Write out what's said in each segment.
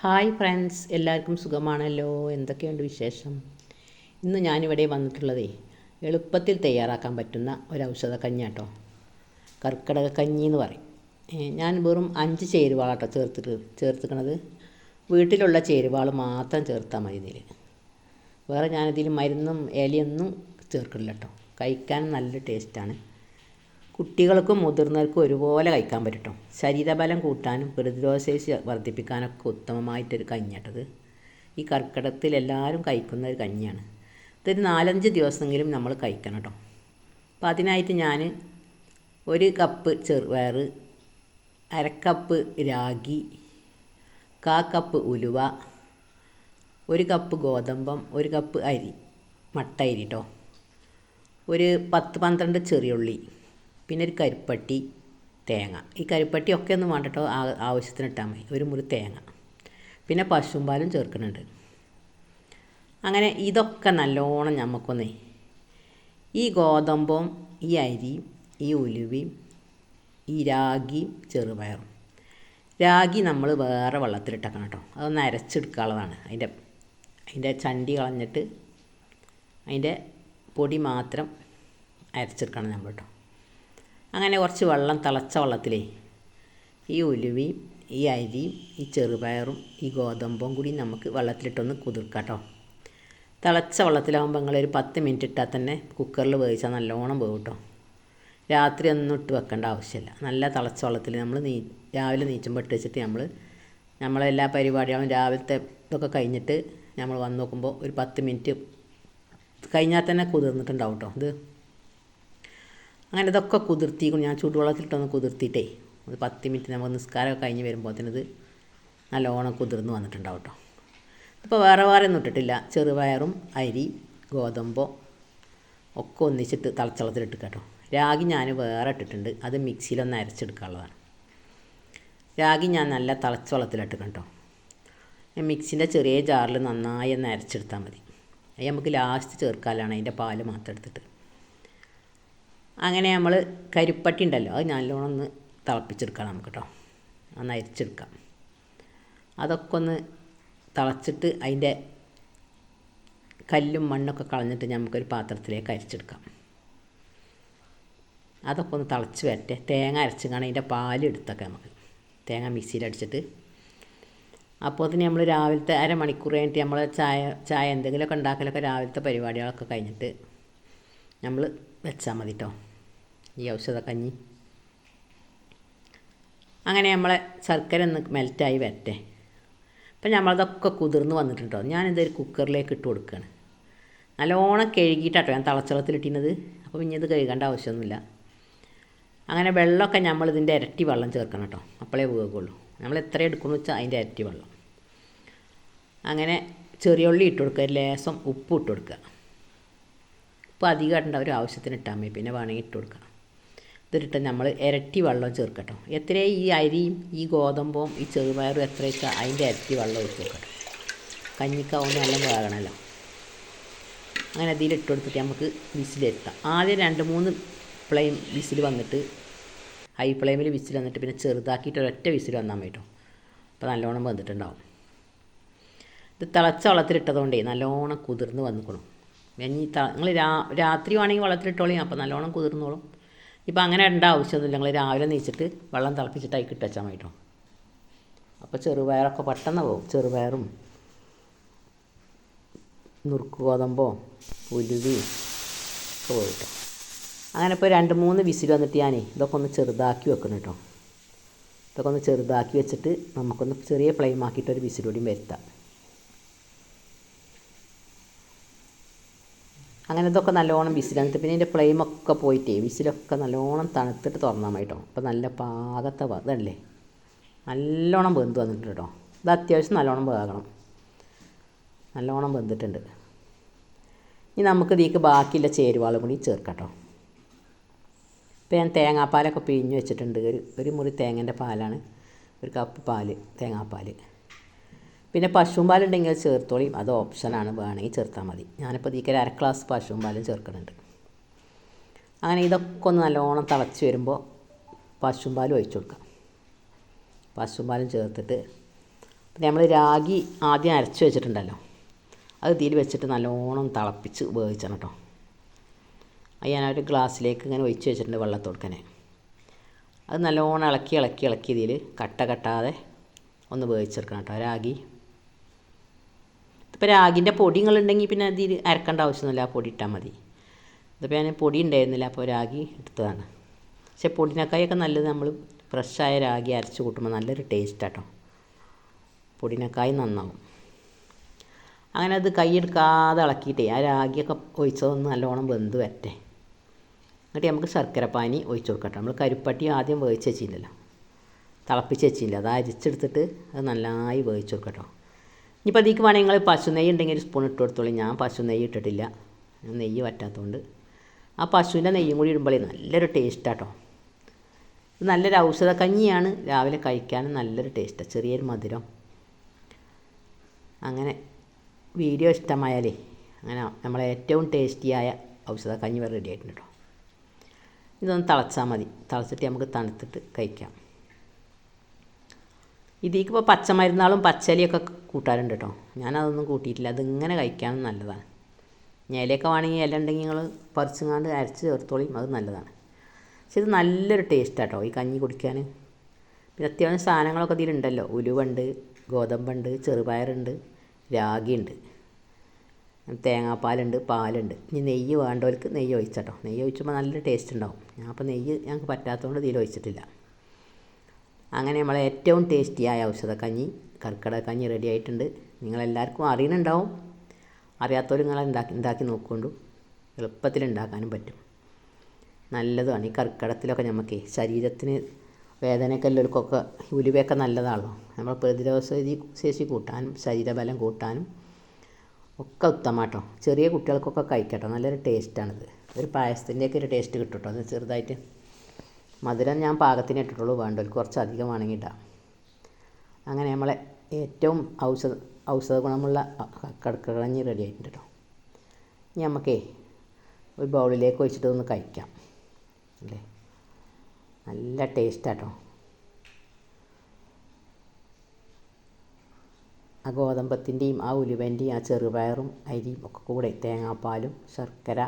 Hi friends എല്ലാവർക്കും സുഖമാണല്ലോ? എന്തൊക്കെയുണ്ട് വിശേഷം? ഇന്ന് ഞാനിവിടെ വന്നിട്ടുള്ളതേ എളുപ്പത്തിൽ തയ്യാറാക്കാൻ പറ്റുന്ന ഒരു ഔഷധ കഞ്ഞാട്ടോ കർക്കിടക കഞ്ഞി എന്ന് പറയും. ഞാൻ വെറും അഞ്ച് ചേരുവാളാട്ടോ ചേർത്തിട്ട് ചേർത്തിക്കണത്. വീട്ടിലുള്ള ചേരുവാൾ മാത്രം ചേർത്താൽ മതി ഇതിൽ വേറെ ഞാനിതിൽ മരുന്നും ഇലയൊന്നും ചേർക്കില്ല കേട്ടോ കഴിക്കാൻ നല്ല ടേസ്റ്റാണ്. കുട്ടികൾക്കും മുതിർന്നവർക്കും ഒരുപോലെ കഴിക്കാൻ പറ്റും ശരീരബലം കൂട്ടാനും പ്രതിരോധശേഷി വർദ്ധിപ്പിക്കാനൊക്കെ ഉത്തമമായിട്ടൊരു കഞ്ഞിട്ടത് ഈ കർക്കിടത്തിൽ എല്ലാവരും കഴിക്കുന്ന ഒരു കഞ്ഞിയാണ്. ഇതൊരു നാലഞ്ച് ദിവസമെങ്കിലും നമ്മൾ കഴിക്കണം കേട്ടോ അപ്പോൾ അതിനായിട്ട് ഞാൻ ഒരു കപ്പ് ചെറുപയർ അരക്കപ്പ് രാഗി കാ കപ്പ് ഉലുവ ഒരു കപ്പ് ഗോതമ്പം ഒരു കപ്പ് അരി മട്ട അരി കേട്ടോ ഒരു പത്ത് പന്ത്രണ്ട് ചെറിയുള്ളി. പിന്നെ ഒരു കരിപ്പട്ടി തേങ്ങ. ഈ കരിപ്പട്ടി ഒക്കെ ഒന്നും വേണ്ട കേട്ടോ ആ- ആവശ്യത്തിന് ഇട്ടാൽ മതി. ഒരു മുറി തേങ്ങ. പിന്നെ പശുമ്പാലും പാലും ചേർക്കുന്നുണ്ട്. അങ്ങനെ ഇതൊക്കെ നല്ലോണം ഞമ്മക്കൊന്നേ ഈ ഗോതമ്പും ഈ അരി ഈ ഉലുവയും ഈ രാഗിയും ചെറുപയറും. രാഗി നമ്മൾ വേറെ വെള്ളത്തിലിട്ടേക്കണം കേട്ടോ. അതൊന്ന് അരച്ചെടുക്കാനുള്ളതാണ്. അതിന്റെ അതിന്റെ ചണ്ടി കളഞ്ഞിട്ട് അതിന്റെ പൊടി മാത്രം അരച്ചെടുക്കണം നമ്മൾ കേട്ടോ. അങ്ങനെ കുറച്ച് വെള്ളം തിളച്ച വെള്ളത്തിലേ ഈ ഉലുവയും ഈ അരിയും ഈ ചെറുപയറും ഈ ഗോതമ്പും കൂടി നമുക്ക് വെള്ളത്തിലിട്ടൊന്ന് കുതിർക്കാം കേട്ടോ തിളച്ച വെള്ളത്തിലാകുമ്പോൾ നിങ്ങളൊരു പത്ത് മിനിറ്റ് ഇട്ടാൽ തന്നെ കുക്കറിൽ വേവിച്ചാൽ നല്ലോണം പോകും കേട്ടോ രാത്രി ഒന്നും ഇട്ട് വെക്കേണ്ട ആവശ്യമില്ല നല്ല തിളച്ച വെള്ളത്തിൽ നമ്മൾ നീ രാവിലെ നീച്ചുമ്പോൾ ഇട്ട് വെച്ചിട്ട് നമ്മൾ നമ്മളെല്ലാ പരിപാടികളും രാവിലത്തെ ഇതൊക്കെ കഴിഞ്ഞിട്ട് നമ്മൾ വന്ന് നോക്കുമ്പോൾ ഒരു പത്ത് മിനിറ്റ് കഴിഞ്ഞാൽ തന്നെ കുതിർന്നിട്ടുണ്ടാവും കേട്ടോ ഇത് അങ്ങനെ ഇതൊക്കെ കുതിർത്തിക്കും ഞാൻ ചൂടുവെള്ളത്തിലിട്ടൊന്ന് കുതിർത്തിയിട്ടേ. ഒരു പത്ത് മിനിറ്റ് നമുക്ക് നിസ്കാരമൊക്കെ കഴിഞ്ഞ് വരുമ്പോഴത്തേനത് നല്ലോണം കുതിർന്ന് വന്നിട്ടുണ്ടാവും കേട്ടോ ഇപ്പോൾ വേറെ വേറെ ഒന്നും ഇട്ടിട്ടില്ല. ചെറുപയറും അരി ഗോതമ്പോ ഒക്കെ ഒന്നിച്ചിട്ട് തിളച്ചവെള്ളത്തിലിട്ട് കേട്ടോ. രാഗി ഞാൻ വേറെ ഇട്ടിട്ടുണ്ട്. അത് മിക്സിയിലൊന്ന് അരച്ചെടുക്കാനുള്ളതാണ്. രാഗി ഞാൻ നല്ല തിളച്ച വെള്ളത്തിലിട്ട് കേട്ടോ മിക്സിന്റെ ചെറിയ ജാറിൽ നന്നായി ഒന്ന് അരച്ചെടുത്താൽ മതി. അത് നമുക്ക് ലാസ്റ്റ് ചേർക്കാനാണ് അതിന്റെ പാൽ മാത്രം എടുത്തിട്ട്. അങ്ങനെ നമ്മൾ കരിപ്പട്ടി ഉണ്ടല്ലോ അത് നല്ലോണം ഒന്ന് തിളപ്പിച്ചെടുക്കാം നമുക്ക് കേട്ടോ ഒന്ന് അരിച്ചെടുക്കാം. അതൊക്കെ ഒന്ന് തിളച്ചിട്ട് അതിന്റെ കല്ലും മണ്ണൊക്കെ കളഞ്ഞിട്ട് നമുക്കൊരു പാത്രത്തിലേക്ക് അരിച്ചെടുക്കാം. അതൊക്കെ ഒന്ന് തിളച്ച് വരട്ടെ. തേങ്ങ അരച്ച് കാണാൻ അതിന്റെ പാൽ എടുത്തൊക്കെ നമുക്ക്. തേങ്ങ മിക്സിയിൽ അടിച്ചിട്ട്. അപ്പോൾ തന്നെ നമ്മൾ രാവിലത്തെ അരമണിക്കൂർ കഴിഞ്ഞിട്ട് നമ്മൾ ചായ ചായ എന്തെങ്കിലുമൊക്കെ ഉണ്ടാക്കലൊക്കെ രാവിലത്തെ പരിപാടികളൊക്കെ കഴിഞ്ഞിട്ട് നമ്മൾ വെച്ചാൽ മതി കേട്ടോ ഈ കഞ്ഞി. അങ്ങനെ നമ്മളെ ശർക്കര ഒന്ന് മെൽറ്റായി വരട്ടെ. അപ്പം നമ്മളതൊക്കെ കുതിർന്ന് വന്നിട്ടുണ്ടോ? ഞാനിതൊരു കുക്കറിലേക്ക് ഇട്ട് കൊടുക്കുകയാണ് നല്ലോണം കഴുകിയിട്ടാട്ടോ ഞാൻ തിളച്ചവെള്ളത്തിലിട്ടിരുന്നത് അപ്പോൾ പിന്നെ ഇത് കഴുകേണ്ട ആവശ്യമൊന്നുമില്ല. അങ്ങനെ വെള്ളമൊക്കെ നമ്മളിതിന്റെ ഇരട്ടി വെള്ളം ചേർക്കണം കേട്ടോ. അപ്പോഴേ വേകുള്ളൂ നമ്മൾ എത്ര എടുക്കുന്നു വെച്ചാൽ അതിന്റെ ഇരട്ടി വെള്ളം. അങ്ങനെ ചെറിയ ഉള്ളി ഇട്ട് കൊടുക്കുക. ലേസം ഉപ്പ് ഇട്ട് കൊടുക്കുക. ഉപ്പ് അധികം ഇടേണ്ട ഒരു ആവശ്യത്തിന് ഇട്ടാൽ മതി. പിന്നെ വേണമെങ്കിൽ ഇട്ട് കൊടുക്കാം. ഇതിട്ട് നമ്മൾ ഇരട്ടി വെള്ളം ചേർക്കട്ടോ. എത്ര ഈ അരിയും ഈ ഗോതമ്പും ഈ ചെറുപയറും എത്ര വെച്ചാൽ അതിന്റെ ഇരട്ടി വെള്ളം ഒഴിച്ച് കൊടുക്കട്ടോ. കഞ്ഞിക്കാവുന്ന നല്ല വേകണമല്ലോ അങ്ങനെ അതിൽ ഇട്ട് കൊടുത്തിട്ട് നമുക്ക് വിസിലെത്താം. ആദ്യം രണ്ട് മൂന്ന് ഫ്ലെയിം വിസിൽ വന്നിട്ട് ഹൈ ഫ്ലെയിമിൽ വിസിൽ വന്നിട്ട് പിന്നെ ചെറുതാക്കിയിട്ട് ഒരൊറ്റ വിസിൽ വന്നാൽ മതി കേട്ടോ അപ്പോൾ നല്ലോണം വന്നിട്ടുണ്ടാവും ഇത് തിളച്ച വെള്ളത്തിലിട്ടതുകൊണ്ടേ നല്ലോണം കുതിർന്ന് വന്നിക്കണം. ഇനി നിങ്ങൾ രാ രാത്രി വേണമെങ്കിൽ വെള്ളത്തിലിട്ടോളി അപ്പോൾ നല്ലോണം കുതിർന്നോളും. ഇപ്പം അങ്ങനെ ഇടേണ്ട ആവശ്യമൊന്നുമില്ല. നിങ്ങൾ രാവിലെ നീച്ചിട്ട് വെള്ളം തിളപ്പിച്ചിട്ട് അതിൽ ഇട്ട് വെച്ചാൽ മതി കേട്ടോ അപ്പോൾ ചെറുപയറൊക്കെ പെട്ടെന്ന് പോകും ചെറുപയറും നുറുക്ക് ഗോതമ്പോ പുലുവി ഒക്കെ പോകും കേട്ടോ അങ്ങനെ ഇപ്പോൾ രണ്ട് മൂന്ന് വിസിൽ വന്നിട്ട് ഞാനേ ഇതൊക്കെ ഒന്ന് ചെറുതാക്കി വെക്കണം കേട്ടോ. ഇതൊക്കെ ഒന്ന് ചെറുതാക്കി വെച്ചിട്ട് നമുക്കൊന്ന് ചെറിയ ഫ്ലെയിം ആക്കിയിട്ട് ഒരു വിസിൽ കൂടിയും വരുത്താം. അങ്ങനെ ഇതൊക്കെ നല്ലോണം വിസിലന്നിട്ട് പിന്നെ ഇതിന്റെ ഫ്ലെയിമൊക്കെ പോയിട്ടേ വിസിലൊക്കെ നല്ലോണം തണുത്തിട്ട് തുറന്നാൽ മതി കേട്ടോ അപ്പോൾ നല്ല പാകത്തെ ഇതല്ലേ? നല്ലോണം വെന്ത് വന്നിട്ടുണ്ട് കേട്ടോ ഇത് അത്യാവശ്യം നല്ലോണം വേകണം. നല്ലോണം വെന്തിട്ടുണ്ട്. ഇനി നമുക്ക് ഇതിക്ക് ബാക്കിയുള്ള ചേരുവകളും കൂടി ചേർക്കാം കേട്ടോ ഇപ്പോൾ ഞാൻ തേങ്ങാപ്പാലൊക്കെ പിഴിഞ്ഞ് വെച്ചിട്ടുണ്ട്. ഒരു ഒരു മുറി തേങ്ങേന്റെ പാലാണ്. ഒരു കപ്പ് പാൽ തേങ്ങാപ്പാൽ പിന്നെ പശുവും പാലുണ്ടെങ്കിൽ അത് ചേർത്തോളിയും അത് ഓപ്ഷനാണ് വേണമെങ്കിൽ ചേർത്താൽ മതി. ഞാനിപ്പോൾ ഇതിലേക്ക് ഒരു അര ഗ്ലാസ് പശുവും ചേർക്കുന്നുണ്ട് അങ്ങനെ ഇതൊക്കെ ഒന്ന് നല്ലോണം തിളച്ച് വരുമ്പോൾ പശുവും ഒഴിച്ചു കൊടുക്കാം. പശുവും പാലും ചേർത്തിട്ട് പിന്നെ നമ്മൾ രാഗി ആദ്യം അരച്ച് വെച്ചിട്ടുണ്ടല്ലോ. അത് ഇതിൽ വെച്ചിട്ട് നല്ലോണം തിളപ്പിച്ച് ഉപയോഗിച്ചാണ് കേട്ടോ അത് ഞാൻ ഒരു ഗ്ലാസ്സിലേക്ക് ഇങ്ങനെ ഒഴിച്ച് വെച്ചിട്ടുണ്ട് വെള്ളത്തോടുക്കനെ. അത് നല്ലോണം ഇളക്കി ഇളക്കി ഇളക്കി ഇതിൽ കട്ട കട്ടാതെ ഒന്ന് വേവിച്ചെടുക്കണം കേട്ടോ രാഗി ഇപ്പോൾ രാഗിന്റെ പൊടി നിങ്ങളുണ്ടെങ്കിൽ പിന്നെ അതിൽ അരക്കേണ്ട ആവശ്യമൊന്നുമില്ല. ആ പൊടി ഇട്ടാൽ മതി. ഇതിപ്പോൾ ഞാൻ പൊടി ഉണ്ടായിരുന്നില്ല അപ്പോൾ രാഗി എടുത്തതാണ്. പക്ഷേ പൊടിനക്കായൊക്കെ നല്ലത് നമ്മൾ ഫ്രഷായ രാഗി അരച്ച് കൂട്ടുമ്പോൾ നല്ലൊരു ടേസ്റ്റ് കേട്ടോ പൊടിനക്കായി നന്നാവും. അങ്ങനെ അത് കൈയെടുക്കാതെ ഇളക്കിയിട്ടേ ആ രാഗിയൊക്കെ ഒഴിച്ചതൊന്ന് നല്ലോണം വെന്ത് വരട്ടെ. എന്നിട്ട് നമുക്ക് ശർക്കര പാനി ഒഴിച്ചു കൊടുക്കട്ടെ നമ്മൾ കരിപ്പട്ടി ആദ്യം വേവിച്ച് വെച്ചില്ലല്ലോ. തിളപ്പിച്ച് വെച്ചില്ല. അത് അരിച്ചെടുത്തിട്ട് അത് നന്നായി വേവിച്ച് കൊടുക്കട്ടോ ഇനിയിപ്പോൾ അതിലേക്ക് വേണമെങ്കിൽ നിങ്ങൾ പശു നെയ്യ് ഉണ്ടെങ്കിൽ ഒരു സ്പൂൺ ഇട്ട് കൊടുത്തോളൂ. ഞാൻ പശു നെയ്യ് ഇട്ടിട്ടില്ല. നെയ്യ് പറ്റാത്തതുകൊണ്ട് ആ പശുവിന്റെ നെയ്യും കൂടി ഇടുമ്പോൾ നല്ലൊരു ടേസ്റ്റാട്ടോ നല്ലൊരു ഔഷധ കഞ്ഞിയാണ്. രാവിലെ കഴിക്കാൻ നല്ലൊരു ടേസ്റ്റാണ് ചെറിയൊരു മധുരം. അങ്ങനെ വീഡിയോ ഇഷ്ടമായാലേ അങ്ങനെ നമ്മളെ ഏറ്റവും ടേസ്റ്റിയായ ഔഷധ കഞ്ഞി റെഡി ആയിട്ടുണ്ട് കേട്ടോ ഇതൊന്ന് തിളച്ചാൽ മതി. തിളച്ചിട്ട് നമുക്ക് തണുത്തിട്ട് കഴിക്കാം. ഇതിലേക്ക് ഇപ്പോൾ പച്ചമരുന്നാളും പച്ചലിയൊക്കെ കൂട്ടാറുണ്ട് കേട്ടോ ഞാനതൊന്നും കൂട്ടിയിട്ടില്ല. അതിങ്ങനെ കഴിക്കാനും നല്ലതാണ്. ഇലയൊക്കെ വേണമെങ്കിൽ ഇല ഉണ്ടെങ്കിൽ നിങ്ങൾ പറിച്ചുങ്ങാണ്ട് അരച്ച് ചേർത്തോളിയും അത് നല്ലതാണ്. പക്ഷെ ഇത് നല്ലൊരു ടേസ്റ്റ് കേട്ടോ ഈ കഞ്ഞി കുടിക്കാൻ. പിന്നെ അത്യാവശ്യം സാധനങ്ങളൊക്കെ ഇതിലുണ്ടല്ലോ ഉലുവുണ്ട് ഗോതമ്പുണ്ട് ചെറുപയറുണ്ട് രാഗിയുണ്ട്. തേങ്ങാപ്പാലുണ്ട് പാലുണ്ട്. ഇനി നെയ്യ് വേണ്ടവർക്ക് നെയ്യ് ഒഴിച്ചട്ടോ നെയ്യ് ഒഴിച്ചുമ്പോൾ നല്ല ടേസ്റ്റ് ഉണ്ടാവും. ഞാൻ അപ്പോൾ നെയ്യ് ഞങ്ങൾക്ക് പറ്റാത്തതുകൊണ്ട് ഇതിൽ ഒഴിച്ചിട്ടില്ല. അങ്ങനെ നമ്മളെ ഏറ്റവും ടേസ്റ്റിയായ ഔഷധക്കഞ്ഞി കർക്കിടക കഞ്ഞി റെഡി ആയിട്ടുണ്ട്. നിങ്ങളെല്ലാവർക്കും അറിയുന്നുണ്ടാവും അറിയാത്തവർ നിങ്ങൾ ഉണ്ടാക്കി ഉണ്ടാക്കി നോക്കുകൊണ്ടു എളുപ്പത്തിൽ ഉണ്ടാക്കാനും പറ്റും. നല്ലതാണ്. ഈ കർക്കിടത്തിലൊക്കെ നമുക്ക് ശരീരത്തിന് വേദനയൊക്കെ ഉള്ളവർക്കൊക്കെ ഉലുവയൊക്കെ നല്ലതാണല്ലോ. നമ്മൾ പ്രതിരോധ ശേഷി കൂട്ടാനും ശരീരബലം കൂട്ടാനും ഒക്കെ ഉത്തമാട്ടോ. ചെറിയ കുട്ടികൾക്കൊക്കെ കഴിക്കട്ടോ. നല്ലൊരു ടേസ്റ്റാണിത് ഒരു പായസത്തിന്റെയൊക്കെ ഒരു ടേസ്റ്റ് കിട്ടും കേട്ടോ അത് ചെറുതായിട്ട് മധുരം ഞാൻ പാകത്തിന് ഇട്ടിട്ടുള്ളൂ വേണ്ടവർക്ക് കുറച്ച് അധികം വേണമെങ്കിൽ ഇടാം അങ്ങനെ നമ്മളെ ഏറ്റവും ഔഷധ ഔഷധ ഗുണമുള്ള കടക്കകളഞ്ഞ് റെഡി ആയിട്ടുണ്ട് കേട്ടോ ഇനി നമുക്കേ ഒരു ബൗളിലേക്ക് ഒഴിച്ചിട്ട് ഒന്ന് കഴിക്കാം അല്ലേ? നല്ല ടേസ്റ്റാട്ടോ ആ ഗോതമ്പത്തിന്റെയും ആ ഉലുവന്റെയും ആ ചെറുപയറും അരിയും ഒക്കെ കൂടെ തേങ്ങാപ്പാലും ശർക്കര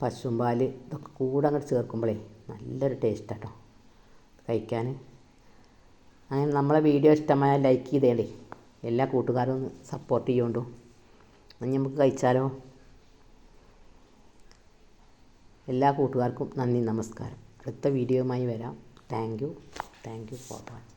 പശുമ്പാൽ ഇതൊക്കെ കൂടെ അങ്ങോട്ട് ചേർക്കുമ്പോഴേ നല്ലൊരു ടേസ്റ്റാട്ടോ കഴിക്കാൻ. അങ്ങനെ നമ്മളെ വീഡിയോ ഇഷ്ടമായ ലൈക്ക് ചെയ്തേണ്ടേ എല്ലാ കൂട്ടുകാരും ഒന്ന് സപ്പോർട്ട് ചെയ്യുകൊണ്ടു ഇനി നമുക്ക് കഴിച്ചാലോ? എല്ലാ കൂട്ടുകാർക്കും നന്ദി നമസ്കാരം. അടുത്ത വീഡിയോയുമായി വരാം. Thank you thank you for watching